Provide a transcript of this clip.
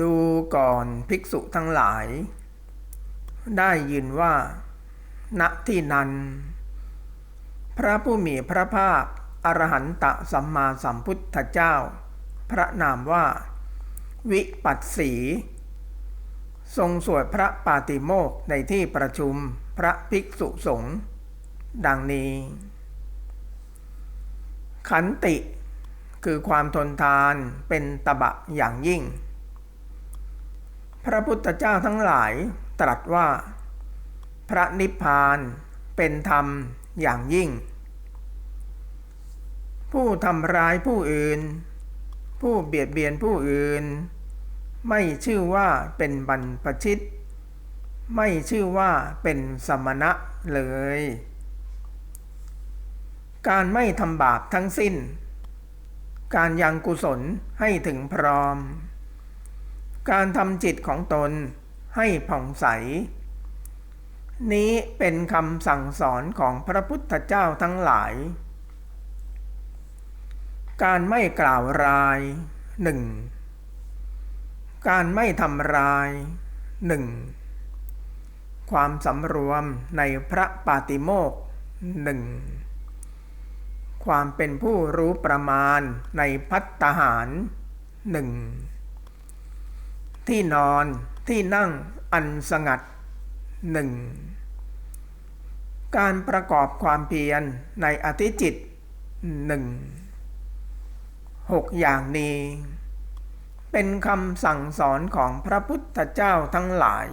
ดูก่อนภิกษุทั้งหลาย ได้ยินว่า ณที่นั้น พระผู้มีพระภาคอรหันตสัมมาสัมพุทธเจ้า พระนามว่า วิปัสสี ทรงสวดพระปาติโมกในที่ประชุมพระภิกษุสงฆ์ดังนี้ ขันติคือความทนทานเป็นตบะอย่างยิ่ง ระพุทธเจ้าทั้งหลายตรัสว่า พระนิพพานเป็นธรรมอย่างยิ่ง ผู้ทำร้ายผู้อื่น ผู้เบียดเบียนผู้อื่น ไม่ชื่อว่าเป็นบรรพชิต ไม่ชื่อว่าเป็นสมณะเลย การไม่ทำบาปทั้งสิ้น การยังกุศลให้ถึงพร้อม การทำจิตของตนให้ผ่องใส นี้เป็นคำสั่งสอนของพระพุทธเจ้าทั้งหลาย การไม่กล่าวรายหนึ่งการไม่ทำรายหนึ่งความสำรวมในพระปาติโมกข์หนึ่งความเป็นผู้รู้ประมาณในพัตตาหารหนึ่ง ที่นอนที่นั่งอันสงัดหนึ่งการประกอบความเพียรในอธิจิตหนึ่งหกอย่างนี้ เป็นคำสั่งสอนของพระพุทธเจ้าทั้งหลาย